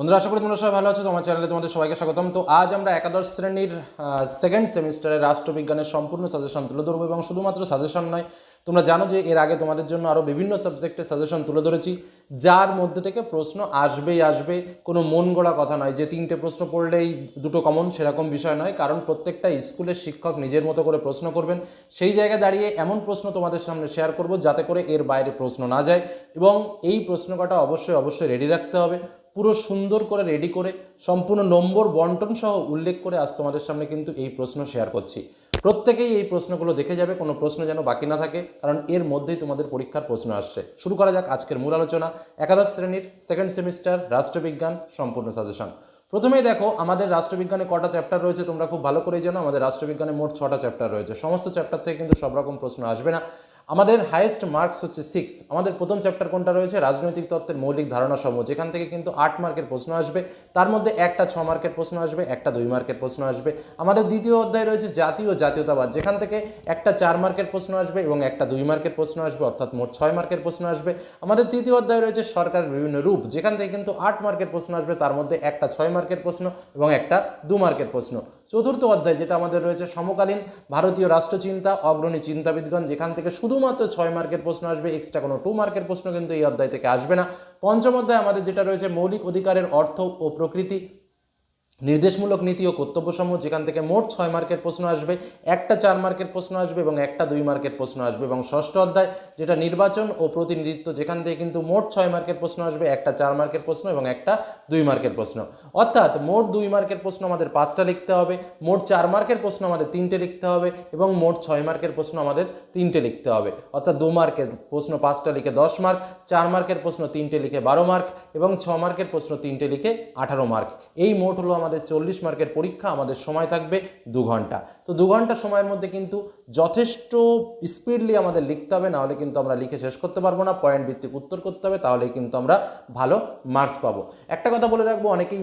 বন্ধুরা, আশা করি তোমরা সবাই ভালো আছো, তোমার চ্যানেলে তোমাদের সবাইকে স্বাগতম। তো আজ আমরা একাদশ শ্রেণির সেকেন্ড সেমিস্টারের রাষ্ট্রবিজ্ঞানের সম্পূর্ণ সাজেশন তুলে ধরবো এবং শুধুমাত্র সাজেশন নয়, তোমরা জানো যে এর আগে তোমাদের জন্য আরও বিভিন্ন সাবজেক্টে সাজেশন তুলে ধরেছি, যার মধ্যে থেকে প্রশ্ন আসবেই আসবে, কোনো মন গড়া কথা নয় যে তিনটে প্রশ্ন পড়লেই দুটো কমন সেরকম বিষয় নয়, কারণ প্রত্যেকটা স্কুলের শিক্ষক নিজের মতো করে প্রশ্ন করবেন, সেই জায়গায় দাঁড়িয়ে এমন প্রশ্ন তোমাদের সামনে শেয়ার করব, যাতে করে এর বাইরে প্রশ্ন না যায়, এবং এই প্রশ্ন কটা অবশ্যই অবশ্যই রেডি রাখতে হবে। পুরো সুন্দর করে রেডি করে সম্পূর্ণ নম্বর, বন্টন সহ উল্লেখ করে আজ তোমাদের সামনে কিন্তু এই প্রশ্ন শেয়ার করছি। প্রত্যেকেই এই প্রশ্নগুলো দেখে যাবে, কোনো প্রশ্ন যেন বাকি না থাকে, কারণ এর মধ্যেই তোমাদের পরীক্ষার প্রশ্ন আসছে। শুরু করা যাক আজকের মূল আলোচনা। একাদশ শ্রেণির সেকেন্ড সেমিস্টার রাষ্ট্রবিজ্ঞান সম্পূর্ণ সাজেশন প্রথমেই দেখো, আমাদের রাষ্ট্রবিজ্ঞানে কটা চ্যাপ্টার রয়েছে, তোমরা খুব ভালো করেই জানো, আমাদের রাষ্ট্রবিজ্ঞানে মোট ছটা চ্যাপ্টার রয়েছে। সমস্ত চ্যাপ্টার থেকে কিন্তু সব রকম প্রশ্ন আসবে না। আমাদের হাইয়েস্ট মার্কস হচ্ছে সিক্স আমাদের প্রথম চ্যাপ্টার কোনটা রয়েছে? রাজনৈতিক তত্ত্বের মৌলিক ধারণা সমূহ। যেখান থেকে কিন্তু আট মার্কের প্রশ্ন আসবে। তার মধ্যে একটা ছ মার্কের প্রশ্ন আসবে, একটা দুই মার্কের প্রশ্ন আসবে। আমাদের দ্বিতীয় অধ্যায় রয়েছে জাতি ও জাতীয়তাবাদ। যেখান থেকে একটা চার মার্কের প্রশ্ন আসবে এবং একটা দুই মার্কের প্রশ্ন আসবে, অর্থাৎ মোট ছয় মার্কের প্রশ্ন আসবে। আমাদের তৃতীয় অধ্যায় রয়েছে সরকারের বিভিন্ন রূপ। যেখান থেকে কিন্তু আট মার্কের প্রশ্ন আসবে, তার মধ্যে একটা ছয় মার্কের প্রশ্ন এবং একটা দু মার্কের প্রশ্ন। চতুর্থ অধ্যায়, যেটা আমাদের রয়েছে সমকালীন ভারতীয় রাষ্ট্রচিন্তা, অগ্রণী চিন্তাবিদগণ, যেখান থেকে শুধুমাত্র ছয় মার্কের প্রশ্ন আসবে এক্সট্রা কোনো টু মার্কের প্রশ্ন কিন্তু এই অধ্যায় থেকে আসবে না। পঞ্চম অধ্যায় আমাদের যেটা রয়েছে, মৌলিক অধিকারের অর্থ ও প্রকৃতি নির্দেশমূলক নীতি ও কর্তব্যসমূহ যেখান থেকে মোট ছয় মার্কের প্রশ্ন আসবে একটা চার মার্কের প্রশ্ন আসবে এবং একটা দুই মার্কের প্রশ্ন আসবে এবং ষষ্ঠ অধ্যায় যেটা নির্বাচন ও প্রতিনিধিত্ব যেখান থেকে কিন্তু মোট ছয় মার্কের প্রশ্ন আসবে একটা চার মার্কের প্রশ্ন এবং একটা দুই মার্কের প্রশ্ন অর্থাৎ মোট দুই মার্কের প্রশ্ন আমাদের পাঁচটা লিখতে হবে মোট চার মার্কের প্রশ্ন আমাদের তিনটে লিখতে হবে এবং মোট ছয় মার্কের প্রশ্ন আমাদের তিনটে লিখতে হবে অর্থাৎ দু মার্কের প্রশ্ন পাঁচটা লিখে দশ মার্ক চার মার্কের প্রশ্ন তিনটে লিখে বারো মার্ক এবং ছ মার্কের প্রশ্ন তিনটে লিখে আঠারো মার্ক এই মোট হলো আমাদের চল্লিশ মার্কের পরীক্ষা, আমাদের সময় থাকবে দু ঘণ্টা। তো দু ঘণ্টা সময়ের মধ্যে কিন্তু যথেষ্ট স্পিডলি আমাদের লিখতে হবে, নাহলে কিন্তু আমরা লিখে শেষ করতে পারব না, পয়েন্ট ভিত্তিক উত্তর করতে হবে, তাহলে কিন্তু আমরা ভালো মার্কস পাবো। একটা কথা বলে রাখব, অনেকেই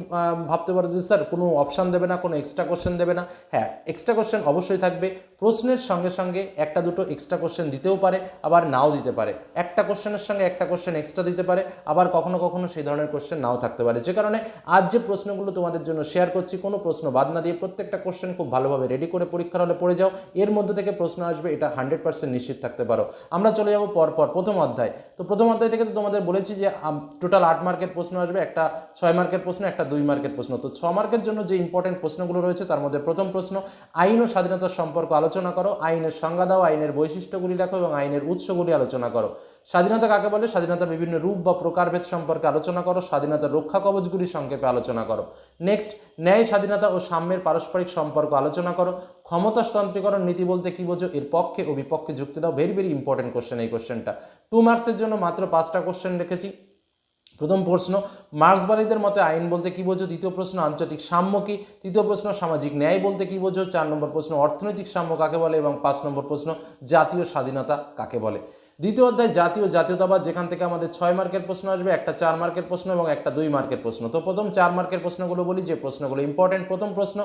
ভাবতে পারো যে, স্যার, কোনো অপশান দেবে না, কোনো এক্সট্রা কোশ্চেন দেবে না? হ্যাঁ এক্সট্রা কোশ্চেন অবশ্যই থাকবে। প্রশ্নের সঙ্গে সঙ্গে একটা দুটো এক্সট্রা কোশ্চেন দিতেও পারে, আবার নাও দিতে পারে। একটা কোশ্চেনের সঙ্গে একটা কোশ্চেন এক্সট্রা দিতে পারে, আবার কখনো কখনো সেই ধরনের কোশ্চেন নাও থাকতে পারে। যে কারণে আজ যে প্রশ্নগুলো তোমাদের জন্য শেয়ার করছি, কোনো প্রশ্ন বাদ না দিয়ে প্রত্যেকটা কোশ্চেন খুব ভালোভাবে রেডি করে পরীক্ষার হলে পড়ে যাও। এর মধ্যে থেকে প্রশ্ন আসবে, এটা হান্ড্রেড পার্সেন্ট নিশ্চিত থাকতে পারো। আমরা চলে যাব পর পর প্রথম অধ্যায়। তো প্রথম অধ্যায় থেকে তো তোমাদের বলেছি যে টোটাল আট মার্কের প্রশ্ন আসবে, একটা ছয় মার্কের প্রশ্ন, একটা দুই মার্কের প্রশ্ন। তো ছ মার্কের জন্য যে ইম্পর্টেন্ট প্রশ্নগুলো রয়েছে, তার মধ্যে প্রথম প্রশ্ন, আইন ও স্বাধীনতার সম্পর্ক আলোচনা করো, আইনের সংজ্ঞা দাও, আইনের বৈশিষ্ট্যগুলি লেখো এবং আইনের উৎসগুলি আলোচনা করো। স্বাধীনতা কাকে বলে? স্বাধীনতার বিভিন্ন রূপ বা প্রকারভেদ সম্পর্কে আলোচনা করো, স্বাধীনতার রক্ষা কবচগুলি সংক্ষেপে আলোচনা করো। নেক্সট ন্যায়, স্বাধীনতা ও সাম্যের পারস্পরিক সম্পর্ক আলোচনা করো। ক্ষমতাস্তান্ত্রিকরণ নীতি বলতে কি বোঝো? এর পক্ষে ও বিপক্ষে যুক্তি দাও। ভেরি ভেরি ইম্পর্টেন্ট কোশ্চেন এই কোশ্চেনটা টু। মার্কসের জন্য মাত্র পাঁচটা কোশ্চেন রেখেছি প্রথম প্রশ্ন, মার্ক্সবাদীদের মতে আইন বলতে কি বোঝো? দ্বিতীয় প্রশ্ন, আঞ্চলিক সাম্য কি? তৃতীয় প্রশ্ন, সামাজিক ন্যায় বলতে কি বোঝো? চার নম্বর প্রশ্ন, অর্থনৈতিক সাম্য কাকে বলে? এবং পাঁচ নম্বর প্রশ্ন, জাতীয় স্বাধীনতা কাকে বলে? দ্বিতীয় অধ্যায় জাতীয় জাতীয়তাবাদ, যেখান থেকে আমাদের ছয় মার্কের প্রশ্ন আসবে, একটা চার মার্কের প্রশ্ন এবং একটা দুই মার্কের প্রশ্ন। তো প্রথম চার মার্কের প্রশ্নগুলো বলি, যে প্রশ্নগুলো ইম্পর্টেন্ট প্রথম প্রশ্ন,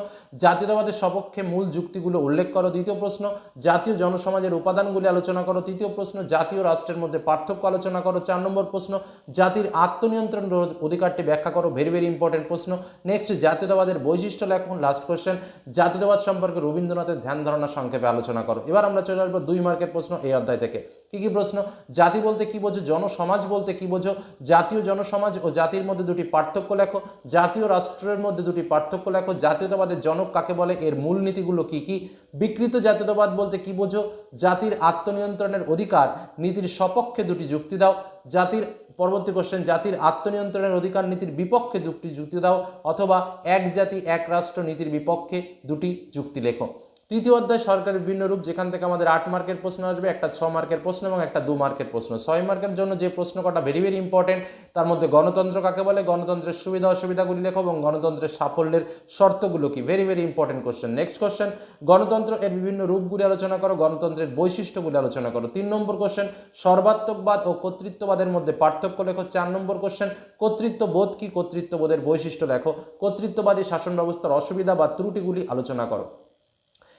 জাতীয়তাবাদের সপক্ষে মূল যুক্তিগুলো উল্লেখ করো, দ্বিতীয় প্রশ্ন, জাতীয় জনসমাজের উপাদানগুলি আলোচনা করো, তৃতীয় প্রশ্ন, জাতীয় রাষ্ট্রের মধ্যে পার্থক্য আলোচনা করো, চার নম্বর প্রশ্ন, জাতির আত্মনিয়ন্ত্রণ অধিকারটি ব্যাখ্যা করো ভেরি ভেরি ইম্পর্টেন্ট প্রশ্ন। নেক্সট জাতীয়তাবাদের বৈশিষ্ট্য লেখন লাস্ট কোশ্চেন জাতীয়তাবাদ সম্পর্কে রবীন্দ্রনাথের ধ্যান ধারণা সংক্ষেপে আলোচনা করো। এবার আমরা চলে আসব দুই মার্কের প্রশ্ন এই অধ্যায় থেকে। কি কি প্রশ্ন? জাতি বলতে কি বোঝো? জনসমাজ বলতে কি বোঝো? জাতীয় জনসমাজ ও জাতির মধ্যে দুটি পার্থক্য লেখো। জাতীয় রাষ্ট্রের মধ্যে দুটি পার্থক্য লেখো। জাতীয়তাবাদের জনক কাকে বলে? এর মূল নীতিগুলো কি কি? বিকৃত জাতীয়তাবাদ বলতে কি বোঝো? জাতির আত্মনিয়ন্ত্রণের অধিকার, নীতির সপক্ষে দুটি যুক্তি দাও। জাতির, পরবর্তী কোশ্চেন জাতির আত্মনিয়ন্ত্রণের অধিকার, নীতির বিপক্ষে দুটি যুক্তি দাও। অথবা এক জাতি, এক রাষ্ট্র, নীতির বিপক্ষে দুটি যুক্তি লেখো। তৃতীয় অধ্যায় সরকারের বিভিন্ন রূপ, যেখান থেকে আমাদের আট মার্কের প্রশ্ন আসবে, একটা ছ মার্কের প্রশ্ন এবং একটা দু মার্কের প্রশ্ন। ছয় মার্কের জন্য যে প্রশ্ন কটা ভেরি ভেরি ইম্পর্টেন্ট তার মধ্যে গণতন্ত্র কাকে বলে? গণতন্ত্রের সুবিধা, অসুবিধাগুলি লেখো এবং গণতন্ত্রের সাফল্যের শর্তগুলো কি? Very very important question next question গণতন্ত্র এর বিভিন্ন রূপগুলি আলোচনা করো, গণতন্ত্রের বৈশিষ্ট্যগুলি আলোচনা করো। তিন নম্বর কোশ্চেন সর্বাত্মকবাদ ও কর্তৃত্ববাদের মধ্যে পার্থক্য লেখো। চার নম্বর কোশ্চেন কর্তৃত্ববোধ কি? কর্তৃত্ববোধের বৈশিষ্ট্য লেখো। কর্তৃত্ববাদী শাসন ব্যবস্থার অসুবিধা বা ত্রুটিগুলি আলোচনা করো।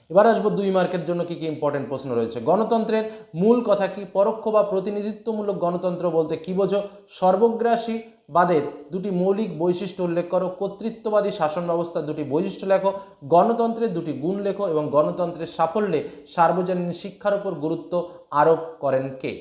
এবার আসব দুই মার্কের জন্য কি কি ইম্পর্টেন্ট প্রশ্ন রয়েছে। গণতন্ত্রের মূল কথা কি? পরোক্ষ বা প্রতিনিধিত্বমূলক গণতন্ত্র বলতে কি বোঝো? সর্বগ্রাসী বাদের দুটি মৌলিক বৈশিষ্ট্য উল্লেখ করো। কর্তৃত্ববাদী শাসন ব্যবস্থার দুটি বৈশিষ্ট্য লেখো। গণতন্ত্রের দুটি গুণ লেখো এবং গণতন্ত্রের সাফল্যে সার্বজনীন শিক্ষার উপর গুরুত্ব আরোপ করেন কে?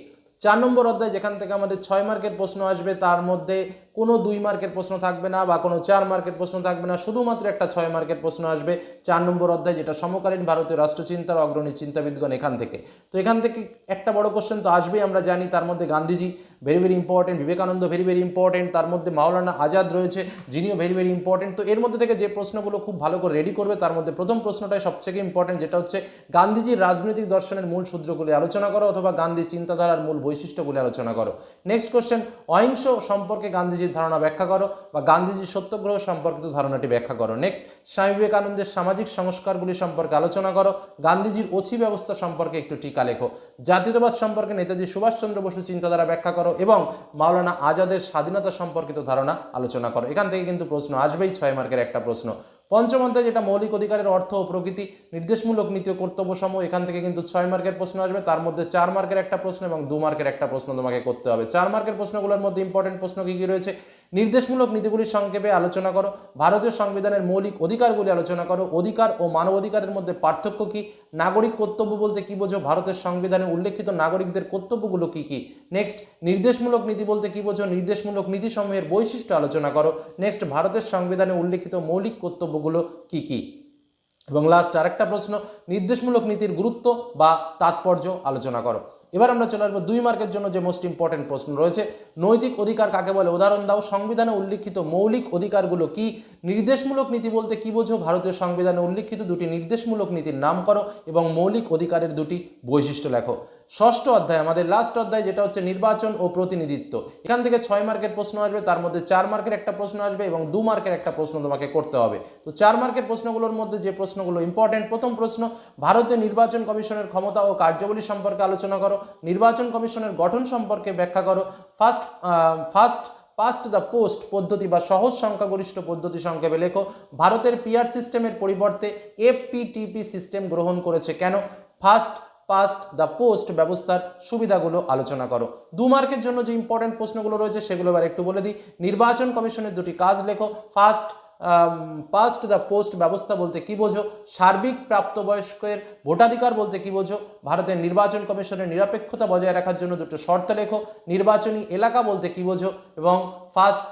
চার নম্বর অধ্যায়, যেখান থেকে আমাদের ছয় মার্কের প্রশ্ন আসবে, তার মধ্যে কোনো দুই মার্কের প্রশ্ন থাকবে না বা কোনো চার মার্কের প্রশ্ন থাকবে না, শুধুমাত্র একটা ছয় মার্কের প্রশ্ন আসবে চার নম্বর অধ্যায়, যেটা সমকালীন ভারতীয় রাষ্ট্রচিন্তার অগ্রণী চিন্তাবিদগণ এখান থেকে। তো এখান থেকে একটা বড় কোশ্চেন তো আসবেই, আমরা জানি তার মধ্যে Gandhiji very very important Vivekananda very very important তার মধ্যে মাওলানা আজাদ রয়েছে, যিনিও ভেরি ভেরি ইম্পর্টেন্ট তো এর মধ্যে থেকে যে প্রশ্নগুলো খুব ভালো করে রেডি করবে, তার মধ্যে প্রথম প্রশ্নটাই সবথেকে ইম্পর্টেন্ট যেটা হচ্ছে গান্ধীজির রাজনৈতিক দর্শনের মূল সূত্রগুলি আলোচনা করো অথবা গান্ধী চিন্তাধারার মূল বৈশিষ্ট্যগুলি আলোচনা করো। নেক্সট কোশ্চেন অহিংস সম্পর্কে গান্ধীজির ধারণা ব্যাখ্যা করো বা গান্ধীজির সত্যগ্রহ সম্পর্কিত ধারণাটি ব্যাখ্যা করো। নেক্সট স্বামী বিবেকানন্দের সামাজিক সংস্কারগুলি সম্পর্কে আলোচনা করো। গান্ধীজির অথি ব্যবস্থা সম্পর্কে একটু টিকা লেখো। জাতীয়তাবাদ সম্পর্কে নেতাজি সুভাষচন্দ্র বসু চিন্তাধারা ব্যাখ্যা করো। এবং মাওলানা আজাদের স্বাধীনতা সম্পর্কিত ধারণা আলোচনা করো। এখান থেকে কিন্তু প্রশ্ন আসবেই, ছয় মার্কের একটা প্রশ্ন। পঞ্চম অধ্যায় যেটা মৌলিক অধিকারের অর্থ ও প্রকৃতি, নির্দেশমূলক নীতি ও কর্তব্য সম এখান থেকে কিন্তু ছয় মার্কের প্রশ্ন আসবে। তার মধ্যে চার মার্কের একটা প্রশ্ন এবং দু মার্কের একটা প্রশ্ন তোমাকে করতে হবে। চার মার্কের প্রশ্নগুলোর মধ্যে ইম্পর্টেন্ট প্রশ্ন কী কি রয়েছে? নির্দেশমূলক নীতিগুলির সংক্ষেপে আলোচনা করো। ভারতীয় সংবিধানের মৌলিক অধিকারগুলি আলোচনা করো। অধিকার ও মানবাধিকারের মধ্যে পার্থক্য কি? নাগরিক কর্তব্য বলতে কি বোঝো? ভারতের সংবিধানে উল্লেখিত নাগরিকদের কর্তব্যগুলো কি কি? নেক্সট নির্দেশমূলক নীতি বলতে কি বোঝো? নির্দেশমূলক নীতিসমূহের বৈশিষ্ট্য আলোচনা করো। নেক্সট ভারতের সংবিধানে উল্লেখিত মৌলিক কর্তব্যগুলো কি কি? এবং লাস্ট আরেকটা প্রশ্ন, নির্দেশমূলক নীতির গুরুত্ব বা তাৎপর্য আলোচনা করো। এবার আমরা চলে আসব দুই মার্কের জন্য যে মোস্ট ইম্পর্টেন্ট প্রশ্ন রয়েছে। নৈতিক অধিকার কাকে বলে? উদাহরণ দাও। সংবিধানে উল্লিখিত মৌলিক অধিকারগুলো কি? নির্দেশমূলক নীতি বলতে কি বোঝো? ভারতীয় সংবিধানে উল্লিখিত দুটি নির্দেশমূলক নীতির নাম করো এবং মৌলিক অধিকারের দুটি বৈশিষ্ট্য লেখো। ষষ্ঠ অধ্যায়, আমাদের লাস্ট অধ্যায় যেটা হচ্ছে নির্বাচন ও প্রতিনিধিত্ব। এখান থেকে ছয় মার্কের প্রশ্ন আসবে, তার মধ্যে চার মার্কের একটা প্রশ্ন আসবে এবং দু মার্কের একটা প্রশ্ন তোমাকে করতে হবে। তো চার মার্কের প্রশ্নগুলোর মধ্যে যে প্রশ্নগুলো ইম্পর্টেন্ট প্রথম প্রশ্ন, ভারতীয় নির্বাচন কমিশনের ক্ষমতা ও কার্যাবলী সম্পর্কে আলোচনা করো, নির্বাচন কমিশনের গঠন সম্পর্কে ব্যাখ্যা করো first first past the post পদ্ধতি বা সহজ সংখ্যাগরিষ্ঠ পদ্ধতি সংক্ষেপে লেখো, ভারতের পিআর সিস্টেমের পরিবর্তে এফপিটিপি সিস্টেম গ্রহণ করেছে কেন? ফার্স্ট পাস্ট দ্য পোস্ট ব্যবস্থার সুবিধাগুলো আলোচনা করো। দু মার্কের জন্য যে ইম্পর্টেন্ট প্রশ্নগুলো রয়েছে, সেগুলো এবার একটু বলে দিই। নির্বাচন কমিশনের দুটি কাজ লেখো। ফার্স্ট পাস্ট দ্য পোস্ট ব্যবস্থা বলতে কি বোঝো? সার্বিক প্রাপ্তবয়স্কের ভোটাধিকার বলতে কি বোঝো? ভারতের নির্বাচন কমিশনের নিরপেক্ষতা বজায় রাখার জন্য দুটো শর্ত লেখো। নির্বাচনী এলাকা বলতে কি বোঝো? এবং ফার্স্ট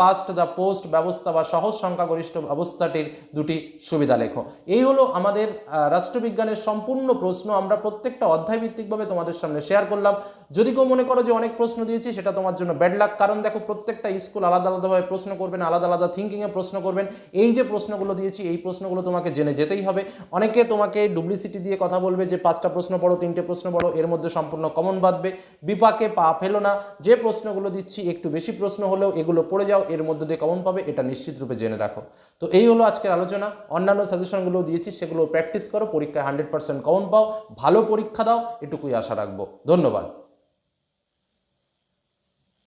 পাস্ট দ্য পোস্ট ব্যবস্থা বা সহজ সংখ্যাগরিষ্ঠ ব্যবস্থাটির দুটি সুবিধা লেখো। এই হলো আমাদের রাষ্ট্রবিজ্ঞানের সম্পূর্ণ প্রশ্ন। আমরা প্রত্যেকটা অধ্যায়ভিত্তিকভাবে তোমাদের সামনে শেয়ার করলাম। যদি কেউ মনে করো যে অনেক প্রশ্ন দিয়েছি, সেটা তোমার জন্য ব্যাড লাক কারণ দেখো, প্রত্যেকটা স্কুল আলাদা আলাদাভাবে প্রশ্ন করবেন, আলাদা আলাদা থিঙ্কিংয়ে প্রশ্ন করবেন। এই যে প্রশ্নগুলো দিয়েছি, এই প্রশ্নগুলো তোমাকে জেনে যেতেই হবে। অনেকে তোমাকে ডুপ্লিসিটি দিয়ে কথা বলবে যে, পাঁচটা প্রশ্ন পড়ো, তিনটে প্রশ্ন পড়ো, এর মধ্যে সম্পূর্ণ কমন বাঁধবে। বিপাকে পা ফেলো না। যে প্রশ্নগুলো দিচ্ছি, একটু বেশি প্রশ্ন হলেও এগুলো পড়ে যাও, এর মধ্যে দিয়ে কমন পাবে, এটা নিশ্চিত রূপে জেনে রাখো। তো এই হলো আজকের আলোচনা। অন্যান্য সাজেশনগুলো দিয়েছি, সেগুলো প্র্যাকটিস করো, পরীক্ষায় হান্ড্রেড পার্সেন্ট কমন পাও। ভালো পরীক্ষা দাও, এটুকুই আশা রাখব। ধন্যবাদ।